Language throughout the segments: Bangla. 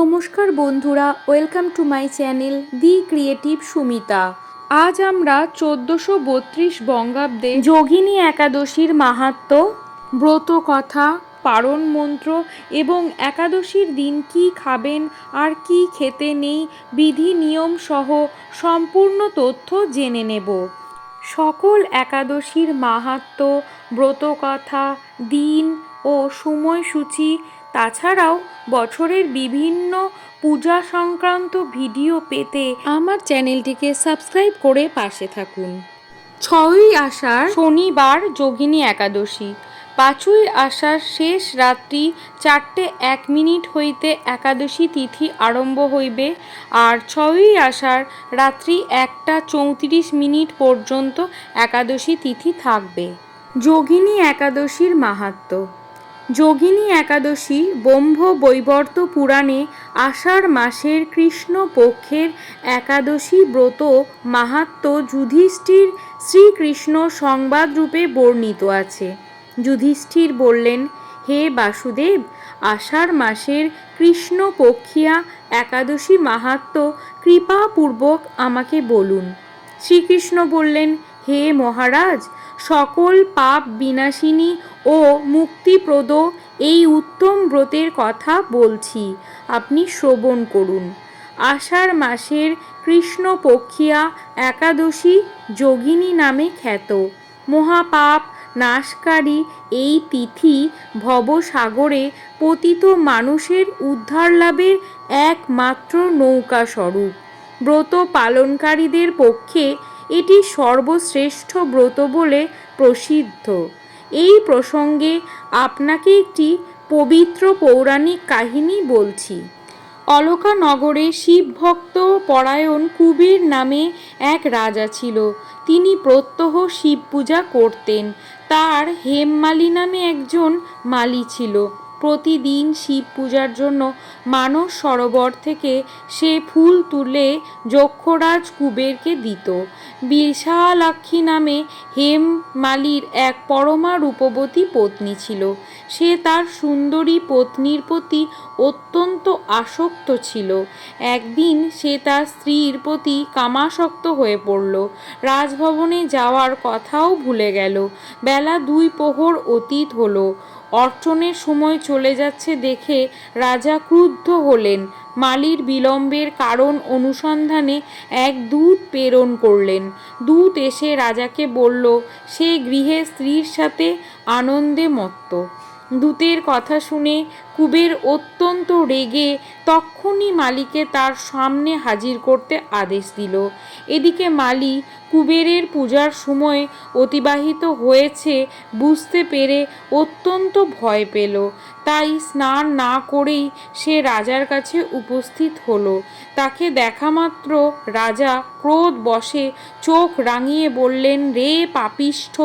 নমস্কার বন্ধুরা, welcome to my channel the creative Sumita. আজ আমরা চোদ্দোশো বত্রিশ বঙ্গাব্দে যোগিনী একাদশীর মাহাত্ম ব্রত কথা পারণ মন্ত্র এবং একাদশীর দিন কি খাবেন, আর কি খেতে নেই, বিধি নিয়ম সহ সম্পূর্ণ তথ্য জেনে নেব। সকল একাদশীর মাহাত্ম, ব্রতকথা, দিন ও সময়সূচি তাছাড়াও বছরের বিভিন্ন পূজা সংক্রান্ত ভিডিও পেতে আমার চ্যানেলটিকে সাবস্ক্রাইব করে পাশে থাকুন। ছয়ই আষাঢ় শনিবার যোগিনী একাদশী। পাঁচই আষাঢ় শেষ রাত্রি চারটে এক মিনিট হইতে একাদশী তিথি আরম্ভ হইবে আর ছয়ই আষাঢ় রাত্রি একটা চৌত্রিশ মিনিট পর্যন্ত একাদশী তিথি থাকবে। যোগিনী একাদশীর মাহাত্ম্য যোগিনী একাদশী ব্রহ্ম বৈবর্ত পুরাণে আষাঢ় মাসের কৃষ্ণ পক্ষের একাদশী ব্রত মাহাত্ম যুধিষ্ঠির শ্রীকৃষ্ণ সংবাদরূপে বর্ণিত আছে। যুধিষ্ঠির বললেন, হে বাসুদেব, আষাঢ় মাসের কৃষ্ণ পক্ষিয়া একাদশী মাহাত্ম কৃপাপূর্বক আমাকে বলুন। শ্রীকৃষ্ণ বললেন, হে মহারাজ সকল পাপ বিনাশিনী ও মুক্তিপ্রদ এই উত্তম ব্রতের কথা বলছি, আপনি শ্রবণ করুন। আষাঢ় মাসের কৃষ্ণপক্ষিয়া একাদশী যোগিনী নামে খ্যাত। মহাপাপ নাশকারী এই তিথি ভবসাগরে পতিত মানুষের উদ্ধার লাভের একমাত্র নৌকা স্বরূপ ব্রত পালনকারীদের পক্ষে এটি সর্বশ্রেষ্ঠ ব্রত বলে প্রসিদ্ধ। এই প্রসঙ্গে আপনাকে একটি পবিত্র পৌরাণিক কাহিনী বলছি। অলকানগরে শিবভক্ত পরায়ণ কুবের নামে এক রাজা ছিল। তিনি প্রত্যহ শিব পূজা করতেন। তার হেমমালি নামে একজন মালি ছিল। প্রতিদিন শিব পূজার জন্য মানস সরোবর থেকে সে ফুল তুলে যক্ষরাজ কুবেরকে দিত। বিশালাক্ষী নামে হেম মালির এক পরমা রূপবতী পত্নী ছিল। সে তার সুন্দরী পত্নীর প্রতি অত্যন্ত আসক্ত ছিল। একদিন সে তার স্ত্রীর প্রতি কামাসক্ত হয়ে পড়ল। রাজভবনে যাওয়ার কথাও ভুলে গেল। বেলা দুই প্রহর অতীত হলো। অর্চনের সময় চলে যাচ্ছে দেখে রাজা ক্রুদ্ধ হলেন। মালির বিলম্বের কারণ অনুসন্ধানে এক দূত প্রেরণ করলেন। দূত এসে রাজাকে বলল, সে গৃহে স্ত্রীর সাথে আনন্দে মত্ত। দূতের কথা শুনে কুবের অত্যন্ত রেগে তক্ষুনি মালিকে তার সামনে হাজির করতে আদেশ দিল। এদিকে মালি কুবেরের পূজার সময় অতিবাহিত হয়েছে বুঝতে পেরে অত্যন্ত ভয় পেল। তাই স্নান না করেই সে রাজার কাছে উপস্থিত হলো। তাকে দেখা মাত্র রাজা ক্রোধ বসে চোখ রাঙিয়ে বললেন, রে পাপিষ্ঠ,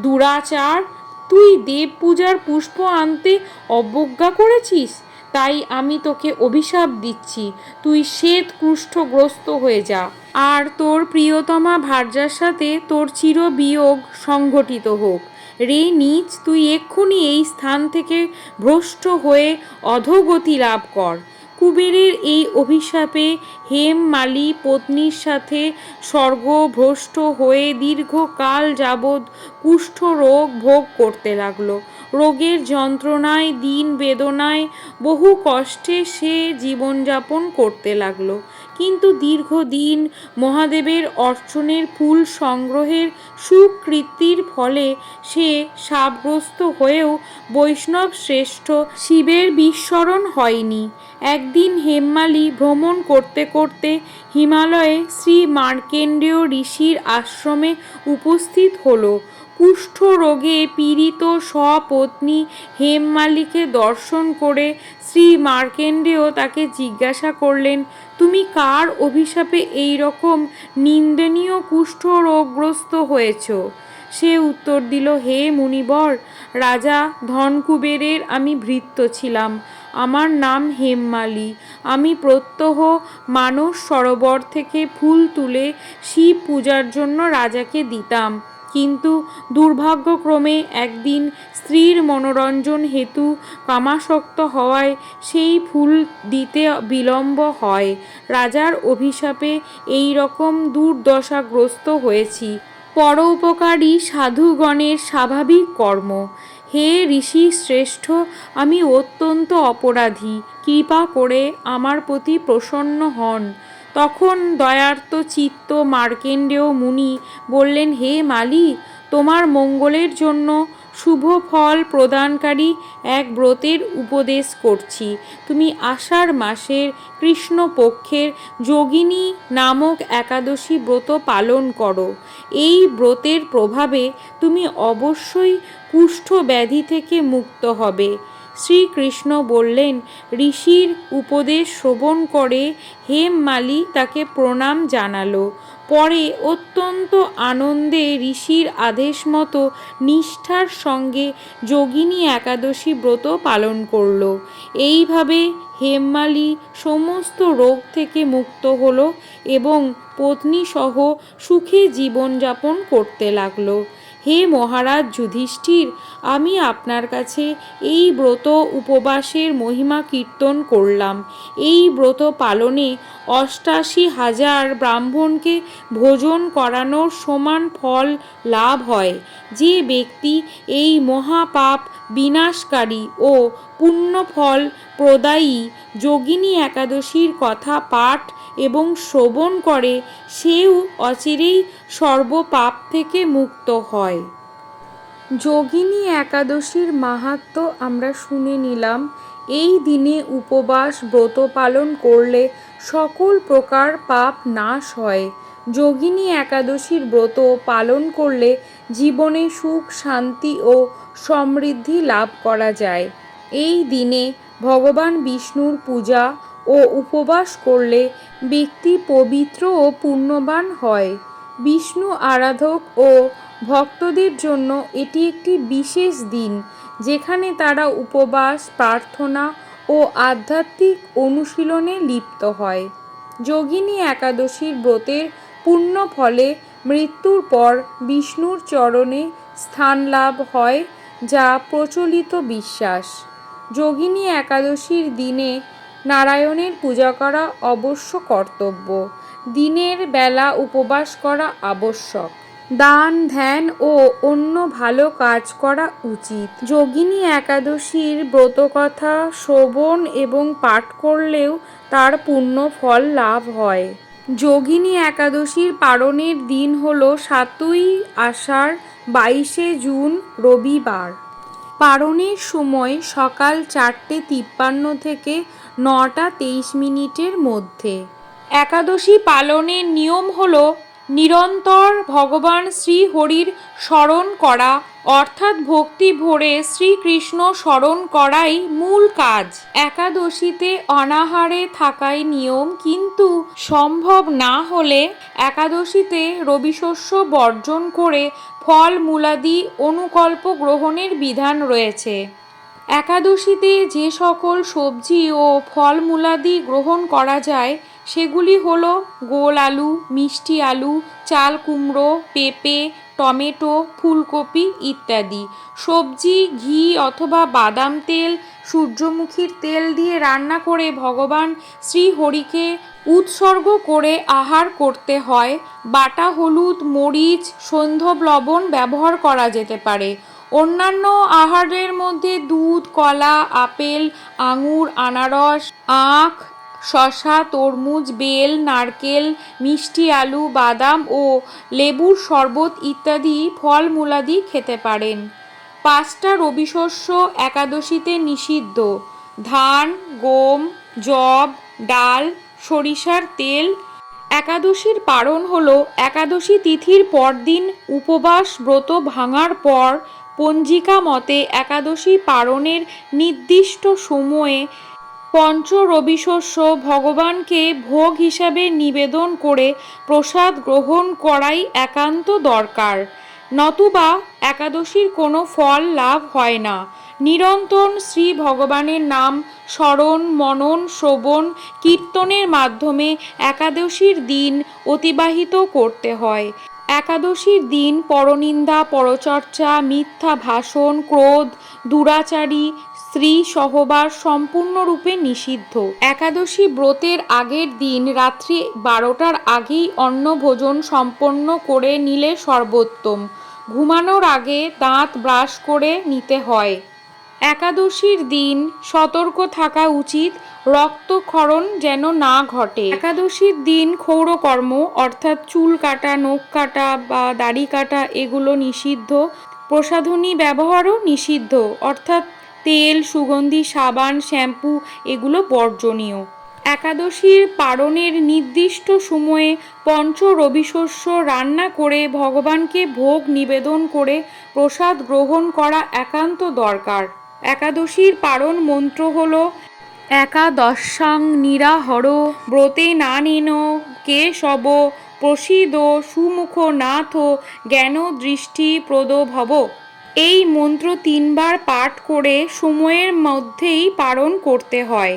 দুরাচার তুই দেব পূজার পুষ্প আনতে অবজ্ঞা করেছিস? তাই আমি তোকে অভিশাপ দিচ্ছি। তুই শ্বেত কুষ্ঠগ্রস্ত হয়ে যা। আর তোর প্রিয়তমা ভার্যার সাথে তোর চির বিয়োগ সংঘটিত হোক। রে নিচ, তুই এক্ষুনি এই স্থান থেকে ভ্রষ্ট হয়ে অধোগতি লাভ কর। কুবেরের এই অভিশাপে হেম, মালি, পত্নীর সাথে স্বর্গভ্রষ্ট হয়ে দীর্ঘকাল যাবৎ কুষ্ঠ রোগ ভোগ করতে লাগল। রোগের যন্ত্রণায়, দিন বেদনায়, বহু কষ্টে সে জীবনযাপন করতে লাগল। কিন্তু দীর্ঘদিন মহাদেবের অর্চনের ফুল সংগ্রহের সুকৃতির ফলে সে সাবগ্রস্ত হয়েও বৈষ্ণব শ্রেষ্ঠ শিবের বিস্মরণ হয়নি। একদিন হেমমালি ভ্রমণ করতে করতে হিমালয়ে শ্রী মার্কেন্ডেয় ঋষির আশ্রমে উপস্থিত হলো। কুষ্ঠ রোগে পীড়িত স্বপত্নী হেমমালিকে দর্শন করে শ্রী মার্কেন্ডেয় তাকে জিজ্ঞাসা করলেন, তুমি কার অভিশাপে এই রকম নিন্দনীয় কুষ্ঠ রোগগ্রস্ত হয়েছ? সে উত্তর দিল, হে মুনিবর, রাজা ধনকুবেরের আমি ভৃত্য ছিলাম। আমার নাম হেমমালি। আমি প্রত্যহ মানস সরোবর থেকে ফুল তুলে শিব পূজার জন্য রাজাকে দিতাম। কিন্তু দুর্ভাগ্যক্রমে একদিন স্ত্রীর মনোরঞ্জন হেতু কামাসক্ত হওয়ায় সেই ফুল দিতে বিলম্ব হয়। রাজার অভিশাপে এই রকম দুর্দশাগ্রস্ত হয়েছি। পরোপকারী সাধুগণের স্বাভাবিক কর্ম। হে ঋষি শ্রেষ্ঠ, আমি অত্যন্ত অপরাধী। কৃপা করে আমার প্রতি প্রসন্ন হন। তখন দয়ার্ত চিত্ত মার্কেন্ডেয় মুনি বললেন, হে মালি তোমার মঙ্গলের জন্য শুভ ফল প্রদানকারী এক ব্রতের উপদেশ করছি। তুমি আষাঢ় মাসের কৃষ্ণপক্ষের যোগিনী নামক একাদশী ব্রত পালন করো। এই ব্রতের প্রভাবে তুমি অবশ্যই কুষ্ঠ ব্যাধি থেকে মুক্ত হবে। শ্রীকৃষ্ণ বললেন, ঋষির উপদেশ শ্রবণ করে হেম মালি তাকে প্রণাম জানালো। পরে অত্যন্ত আনন্দে ঋষির আদেশ মতো নিষ্ঠার সঙ্গে যোগিনী একাদশী ব্রত পালন করল। এইভাবে হেমমালি সমস্ত রোগ থেকে মুক্ত হলো এবং পত্নীসহ সুখে জীবনযাপন করতে লাগল। হে মহারাজ যুধিষ্ঠির আমি আপনার কাছে এই ব্রত উপবাসের মহিমা কীর্তন করলাম। এই ব্রত পালনে অষ্টাশি হাজার ব্রাহ্মণকে ভোজন করানোর সমান ফল লাভ হয়। যে ব্যক্তি এই মহাপাপ বিনাশকারী ও পুণ্যফল প্রদায়ী যোগিনী একাদশীর কথা পাঠ এবং শ্রবণ করে, সেও অচিরেই সর্বপাপ থেকে মুক্ত হয়। যোগিনী একাদশীর মাহাত্ম আমরা শুনে নিলাম। এই দিনে উপবাস, ব্রত পালন করলে সকল প্রকার পাপ নাশ হয়। যোগিনী একাদশীর ব্রত পালন করলে জীবনে সুখ, শান্তি ও সমৃদ্ধি লাভ করা যায়। এই দিনে ভগবান বিষ্ণুর পূজা ও উপবাস করলে ব্যক্তি পবিত্র ও পুণ্যবান হয়। বিষ্ণু আরাধক ও ভক্তদের জন্য এটি একটি বিশেষ দিন, যেখানে তারা উপবাস, প্রার্থনা ও আধ্যাত্মিক অনুশীলনে লিপ্ত হয়। যোগিনী একাদশীর ব্রতের পুণ্য ফলে মৃত্যুর পর বিষ্ণুর চরণে স্থান লাভ হয়, যা প্রচলিত বিশ্বাস। যোগিনী একাদশীর দিনে নারায়ণের পূজা করা অবশ্য কর্তব্য। দিনের বেলা উপবাস করা আবশ্যক। দান, ধ্যান ও অন্য ভালো কাজ করা উচিত। যোগিনী একাদশীর ব্রতকথা শ্রবণ এবং পাঠ করলেও তার পূর্ণ ফল লাভ হয়। যোগিনী একাদশীর পালনের দিন হল সাতই আষাঢ় বাইশে জুন রবিবার। পারণের সময় সকাল চারটে তিপ্পান্ন থেকে নটা তেইশ মিনিটের মধ্যে। একাদশী পালনের নিয়ম হল নিরন্তর ভগবান শ্রী শ্রীহরির স্মরণ করা, অর্থাৎ ভক্তি ভরে শ্রীকৃষ্ণ স্মরণ করাই মূল কাজ। একাদশীতে অনাহারে থাকাই নিয়ম, কিন্তু সম্ভব না হলে একাদশীতে রবিশস্য বর্জন করে ফল মূলাদি অনুকল্প গ্রহণের বিধান রয়েছে। একাদশীতে যে সকল সবজি ও ফলমূলাদি গ্রহণ করা যায় সেগুলি হল গোল আলু, মিষ্টি আলু, চাল কুমড়ো, পেঁপে, টমেটো, ফুলকপি ইত্যাদি। সবজি, ঘি অথবা বাদাম তেল, সূর্যমুখীর তেল দিয়ে রান্না করে ভগবান শ্রীহরিকে উৎসর্গ করে আহার করতে হয়। বাটা, হলুদ, মরিচ সন্ধব লবণ ব্যবহার করা যেতে পারে। অন্যান্য আহারের মধ্যে দুধ, কলা, আপেল, আঙুর, আনারস, আখ শশা তরমুজ, বেল, নারকেল, মিষ্টি আলু, বাদাম ও লেবুর শরবত ইত্যাদি ফলমূলাদি খেতে পারেন। পাঁচটা রবিশস্য একাদশীতে নিষিদ্ধ। ধান, গম জব ডাল, সরিষার তেল। একাদশীর পারণ হল একাদশী তিথির পরদিন উপবাস ব্রত ভাঙার পর পঞ্জিকা মতে একাদশী পারণের নির্দিষ্ট সময়ে পঞ্চ রবিশস্য ভগবানকে ভোগ হিসাবে নিবেদন করে প্রসাদ গ্রহণ করাই একান্ত দরকার। নতুবা একাদশীর কোনো ফল লাভ হয় না। নিরন্তর শ্রী ভগবানের নাম স্মরণ, মনন, শ্রবণ, কীর্তনের মাধ্যমে একাদশীর দিন অতিবাহিত করতে হয়। একাদশীর দিন পরনিন্দা, পরচর্চা, মিথ্যা ভাষণ, ক্রোধ, দুরাচারী স্ত্রী সহবাস সম্পূর্ণরূপে নিষিদ্ধ। একাদশী ব্রতের আগের দিন রাত্রি বারোটার আগেই অন্ন ভোজন সম্পন্ন করে নিলে সর্বোত্তম। ঘুমানোর আগে দাঁত ব্রাশ করে নিতে হয়। একাদশীর দিন সতর্ক থাকা উচিত, রক্তক্ষরণ যেন না ঘটে। একাদশীর দিন ক্ষৌরকর্ম, অর্থাৎ চুল কাটা, নখ কাটা বা দাড়ি কাটা, এগুলো নিষিদ্ধ। প্রসাধনী ব্যবহারও নিষিদ্ধ, অর্থাৎ তেল, সুগন্ধি, সাবান, শ্যাম্পু, এগুলো বর্জনীয়। একাদশীর পারণের নির্দিষ্ট সময়ে পঞ্চ রবিশস্য রান্না করে ভগবানকে ভোগ নিবেদন করে প্রসাদ গ্রহণ করা একান্ত দরকার। একাদশীর পারণ মন্ত্র হল, একাদশাং নিরাহর, ব্রতে না নেন কে শব প্রসিদ, সুমুখ নাথ জ্ঞান দৃষ্টি প্রদ ভব এই মন্ত্র তিনবার পাঠ করে সময়ের মধ্যেই পালন করতে হয়।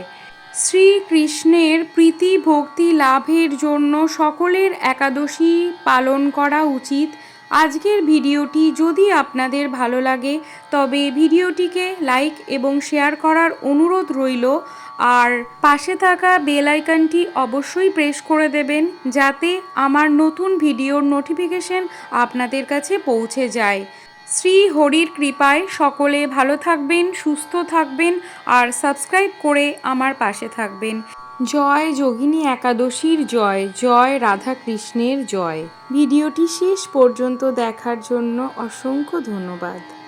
শ্রীকৃষ্ণের প্রীতি ভক্তি লাভের জন্য সকলের একাদশী পালন করা উচিত। আজকের ভিডিওটি যদি আপনাদের ভালো লাগে, তবে ভিডিওটিকে লাইক এবং শেয়ার করার অনুরোধ রইল। আর পাশে থাকা বেল আইকনটি অবশ্যই প্রেস করে দেবেন, যাতে আমার নতুন ভিডিওর নোটিফিকেশন আপনাদের কাছে পৌঁছে যায়। শ্রী হরির কৃপায় সকলে ভালো থাকবেন, সুস্থ থাকবেন আর সাবস্ক্রাইব করে আমার পাশে থাকবেন। জয় যোগিনী একাদশীর জয় জয় রাধা কৃষ্ণের জয়। ভিডিওটি শেষ পর্যন্ত দেখার জন্য অসংখ্য ধন্যবাদ।